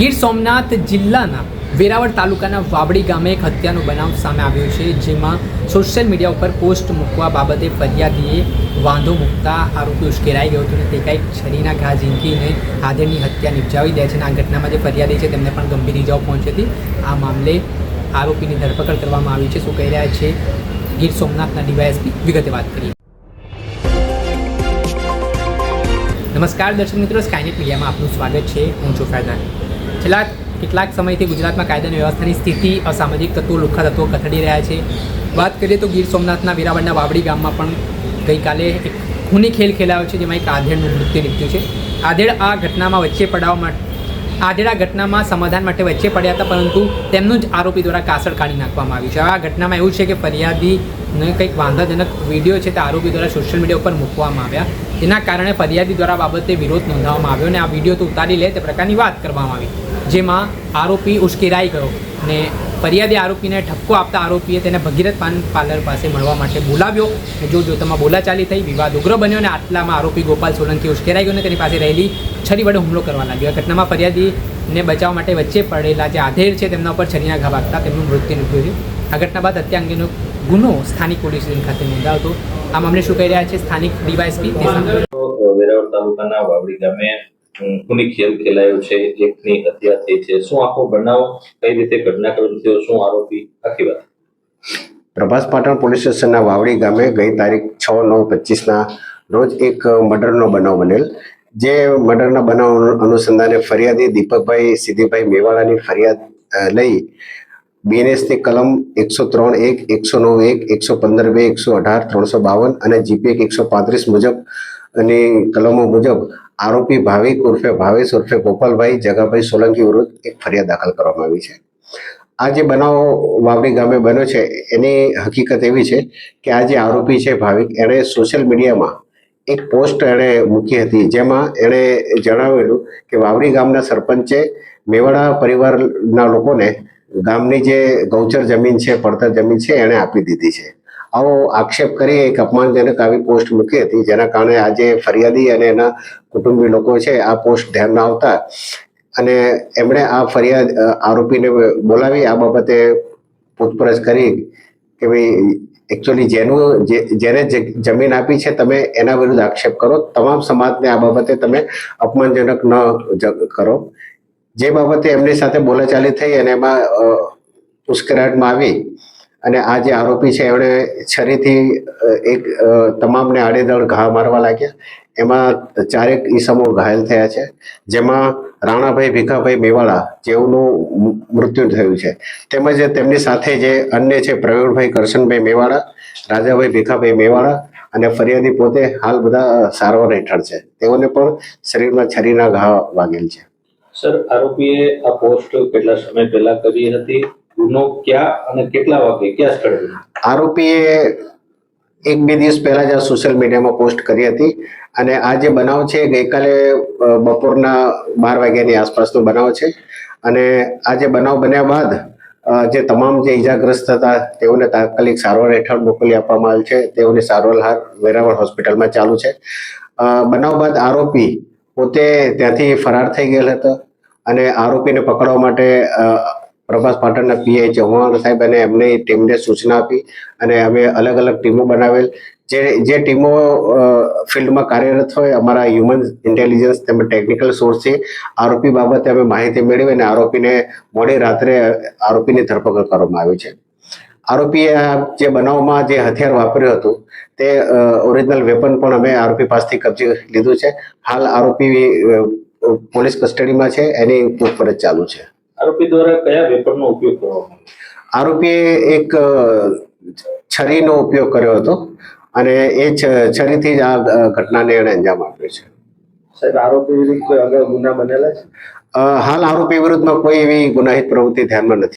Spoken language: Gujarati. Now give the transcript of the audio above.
ગીર સોમનાથ જિલ્લાના વેરાવળ તાલુકાના વાવડી ગામે એક હત્યાનો બનાવ સામે આવ્યો છે, જેમાં સોશિયલ મીડિયા ઉપર પોસ્ટ મૂકવા બાબતે ફરિયાદીએ વાંધો મૂકતા આરોપી ઉશ્કેરાઈ ગયો હતો અને તે કાંઈક છરીના ઘા ઝીંકીને આદરની હત્યા નિપજાવી દે છે અને આ ઘટનામાં જે ફરિયાદી છે તેમને પણ ગંભીર ઇજાઓ પહોંચી હતી. આ મામલે આરોપીની ધરપકડ કરવામાં આવી છે. શું કહી રહ્યા છે ગીર સોમનાથના ડીવાયએસપી? વિગતે વાત કરીએ. નમસ્કાર દર્શક મિત્રો સ્કાયનેટ મીડિયામાં આપનું સ્વાગત છે. હું છું ફૈઝાન. છેલ્લા કેટલાક સમયથી ગુજરાતમાં કાયદાની વ્યવસ્થાની સ્થિતિ અસામાજિક તત્વો, લુખ્ખા તત્વો કથડી રહ્યા છે. વાત કરીએ તો ગીર સોમનાથના વેરાવળના વાવડી ગામમાં પણ ગઈકાલે એક ખૂની ખેલ ખેલાયો છે, જેમાં એક આધેડનું મૃત્યુ નીપજ્યું છે. આધેડ આ ઘટનામાં વચ્ચે પડાવવા માટે આધેડ આ ઘટનામાં સમાધાન માટે વચ્ચે પડ્યા હતા, પરંતુ તેમનું જ આરોપી દ્વારા કાસળ કાઢી નાખવામાં આવ્યું છે. આ ઘટનામાં એવું છે કે ફરિયાદીને કંઈક વાંધાજનક વીડિયો છે તે આરોપી દ્વારા સોશિયલ મીડિયા ઉપર મૂકવામાં આવ્યા. જેના કારણે ફરિયાદી દ્વારા બાબતે વિરોધ નોંધાવવામાં આવ્યો અને આ વીડિયો તો ઉતારી લે તે પ્રકારની વાત કરવામાં આવી. જેમાં આરોપી ઉશ્કેરાઈ ગયો ને ફરિયાદી આરોપીને ઠપકો આપતા આરોપીએ તેને ભગીરથ પાન પાર્લર પાસે મળવા માટે બોલાવ્યો જો જોતામાં બોલાચાલી થઈ, વિવાદ ઉગ્ર બન્યો અને આટલામાં આરોપી ગોપાલ સોલંકી ઉશ્કેરાઈ ગયો અને તેની પાસે રહેલી છરી વડે હુમલો કરવા લાગ્યો. આ ઘટનામાં ફરિયાદીને બચાવવા માટે વચ્ચે પડેલા જે આધેર છે તેમના ઉપર છરીના ઘા વાગતા તેમનું મૃત્યુ નીપજ્યું છે. આ ઘટના બાદ હત્યા અંગેનો ગુનો સ્થાનિક પોલીસ ખાતે નોંધાયો હતો. આ મામલે શું કહી રહ્યા છે સ્થાનિક ડીવાયએસપી. વેરાવળ તાલુકાના વાવડી ગામે ખૂની ખેલ ખેલાયો છે, એકની હત્યા થઈ છે. શું આખો બનાવ કઈ રીતે ઘટનાક્રમ થયો શું આરોપી? આખી વાત. પ્રભાસ પાટણ પોલીસ સ્ટેશનના વાવડી ગામે ગઈ તારીખ છ નવ પચીસના રોજ એક મર્ડરનો બનાવ બનેલ, જે મર્ડરના બનાવ અનુસંધાને ફરિયાદી દીપકભાઈ સિદ્ધિભાઈ મેવાડાની ફરિયાદ લઈ બીએનએસની કલમ એકસો ત્રણ એક, એકસો નવ એક, એકસો પંદર બે, એકસો અઢાર, ત્રણસો બાવન અને જીપી એક એકસો પાંત્રીસ મુજબ અને કલમો મુજબ આરોપી ભાવિક ઉર્ફે ભાવેશ ઉર્ફે ગોપાલભાઈ જગાભાઈ સોલંકી વિરુદ્ધ એક ફરિયાદ દાખલ કરવામાં આવી છે. આ જે બનાવ વાવડી ગામે બન્યો છે, એની હકીકત એવી છે કે આ જે આરોપી છે ભાવિક, એણે સોશિયલ મીડિયામાં એક પોસ્ટ એણે મૂકી હતી, જેમાં એણે જણાવેલું કે વાવડી ગામના સરપંચે મેવાડા પરિવારના લોકોને ગામની જે ગૌચર જમીન છે, પડતર જમીન છે, એણે આપી દીધી છે. આવો આક્ષેપ કરી એક અપમાનજનક આવી પોસ્ટ મૂકી હતી, જેના કારણે આજે ફરિયાદી અને એના કુટુંબી લોકો છે, આ પોસ્ટ ધ્યાનમાં આવતા અને એમણે આ ફરિયાદ આરોપીને બોલાવી. આ બાબતે પૂછપરછ કરી કે ભાઈ એકચ્યુઅલી જેનું જેને જમીન આપી છે, તમે એના વિરુદ્ધ આક્ષેપ કરો. તમામ સમાજને આ બાબતે તમે અપમાનજનક ન કરો. જે બાબતે એમની સાથે બોલાચાલી થઈ અને એમાં ઉશ્કેરાટમાં આવી અને આ જે આરોપી છે એમણે છરીથી એક તમામને આડેધડ ઘા મારવા લાગ્યા. એમાં ચારેક ઈસમો ઘાયલ થયા છે. જેમાં રાણાભાઈ ભીખાભાઈ મેવાડા જેઓનું મૃત્યુ થયું છે. તેમજ તેમની સાથે જે અન્ય છે, પ્રવીણભાઈ કરશનભાઈ મેવાડા, રાજાભાઈ ભીખાભાઈ મેવાડા અને ફરિયાદી પોતે હાલ બધા સારવાર હેઠળ છે. તેઓને પણ શરીરમાં છરીના ઘા વાગેલ છે. સર, આરોપીએ આ પોસ્ટ કેટલા સમય પહેલા કરી હતી? ગુનો ક્યાં અને કેટલા વાગે, ક્યાં સ્થળે? આરોપીએ એક બે દિવસ પહેલા જ આ સોશિયલ મીડિયામાં પોસ્ટ કરી હતી અને આ જે બનાવ છે, ગઈકાલે બપોરના બાર વાગ્યાની આસપાસનો બનાવ છે. અને આ જે બનાવ બન્યા બાદ જે તમામ જે ઈજાગ્રસ્ત હતા, તેઓને તાત્કાલિક સારવાર હેઠળ મોકલી આપવામાં આવેલ છે. તેઓની સારવાર હાલ વેરાવળ હોસ્પિટલમાં ચાલુ છે. બનાવ બાદ આરોપી પોતે ત્યાંથી ફરાર થઈ ગયેલ હતો અને આરોપીને પકડવા માટે પ્રભાસ પાટણના પીઆઈ ચૌહાણ સાહેબ અને એમની ટીમને સૂચના આપી અને અમે અલગ અલગ ટીમો બનાવેલ. જે જે ટીમો ફિલ્ડમાં કાર્યરત હોય, અમારા હ્યુમન ઇન્ટેલિજન્સ તેમજ ટેકનિકલ સોર્સથી આરોપી બાબતે અમે માહિતી મેળવી અને આરોપીને મોડી રાત્રે આરોપીની ધરપકડ કરવામાં આવી છે. આરોપીએ જે બનાવમાં જે હથિયાર વાપર્યું હતું, તે ઓરિજિનલ વેપન પણ અમે આરોપી પાસેથી કબજે લીધું છે. હાલ આરોપી પોલીસ કસ્ટડીમાં છે, એની પૂછપરછ ચાલુ છે. આરોપી દ્વારા કયા વેપનનો ઉપયોગ કરવામાં આરોપીએ એક છરીનો ઉપયોગ કર્યો હતો અને એ છરીથી જ આ ઘટનાને એણે અંજામ આપ્યો છે. સાહેબ આરોપી વિરુદ્ધ કોઈ અગાઉ ગુના બનેલા છે? હાલ આરોપી વિરુદ્ધમાં કોઈ એવી ગુનાહિત પ્રવૃત્તિ ધ્યાનમાં નથી.